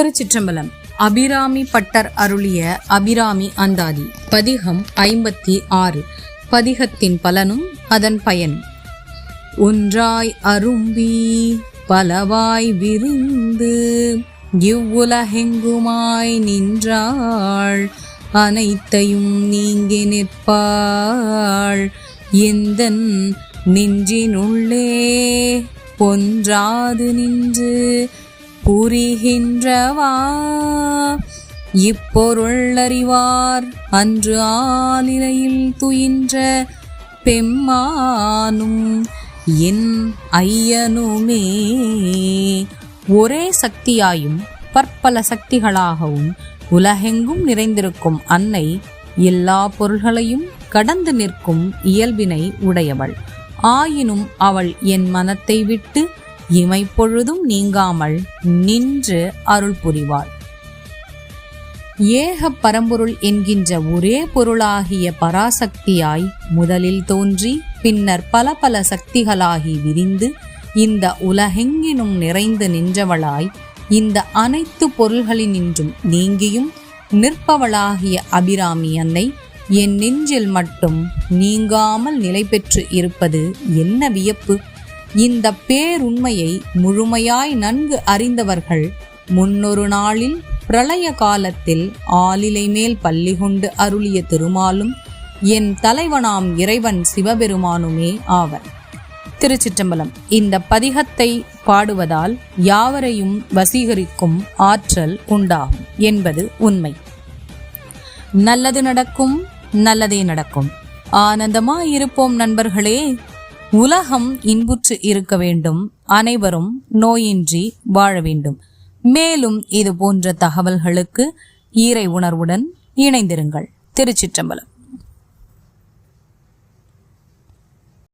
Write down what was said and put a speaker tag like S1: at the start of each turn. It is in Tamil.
S1: திருச்சிற்றம்பலம் அபிராமி பட்டர் அருளிய அபிராமி அந்தாதி. பதிகம் ஐம்பத்தி ஆறு. பதிகத்தின் பலனும் அதன் பயன் ஒன்றாய் அரும்பி பலவாய் விரிந்து இவ்வுலகெங்குமாய் நின்றாள். அனைத்தையும் நீங்கி நிற்பாள். எந்தன் நெஞ்சினுள்ளே பொன்றாது நின்று புரிகின்றவா இப்பொருளறிவார் அன்று ஆலிலையில் துயின்ற பெம்மானும் என் ஐயனுமே. ஒரே சக்தியாயும் பற்பல சக்திகளாகவும் உலகெங்கும் நிறைந்திருக்கும் அன்னை எல்லா பொருள்களையும் கடந்து நிற்கும் இயல்பினை உடையவள். ஆயினும் அவள் என் மனத்தை விட்டு இமைப்பொழுதும் நீங்காமல் நின்று அருள் புரிவாள். ஏக பரம்பொருள் என்கின்ற ஒரே பொருளாகிய பராசக்தியாய் முதலில் தோன்றி பின்னர் பல பல சக்திகளாகி விரிந்து இந்த உலகெங்கினும் நிறைந்து நின்றவளாய் இந்த அனைத்து பொருள்களினின்றும் நீங்கியும் நிற்பவளாகிய அபிராமி அன்னை என் நெஞ்சில் மட்டும் நீங்காமல் நிலை பெற்று இருப்பது என்ன வியப்பு? இந்த பேருண்மையை முழுமையாய் நன்கு அறிந்தவர்கள் முன்னொரு நாளில் பிரளய காலத்தில் ஆலிலை மேல் பள்ளி கொண்டு அருளிய திருமாலும் என் தலைவனாம் இறைவன் சிவபெருமானுமே ஆவர். திருச்சிற்றம்பலம். இந்த பதிகத்தை பாடுவதால் யாவரையும் வசீகரிக்கும் ஆற்றல் உண்டாகும் என்பது உண்மை. நல்லது நடக்கும் நல்லதே நடக்கும். ஆனந்தமாய் இருப்போம் நண்பர்களே உலகம் இன்புற்று இருக்க வேண்டும். அனைவரும் நோயின்றி வாழ வேண்டும். மேலும் இது போன்ற தகவல்களுக்கு ஈரை உணர்வுடன் இணைந்திருங்கள். திருச்சிற்றம்பலம்.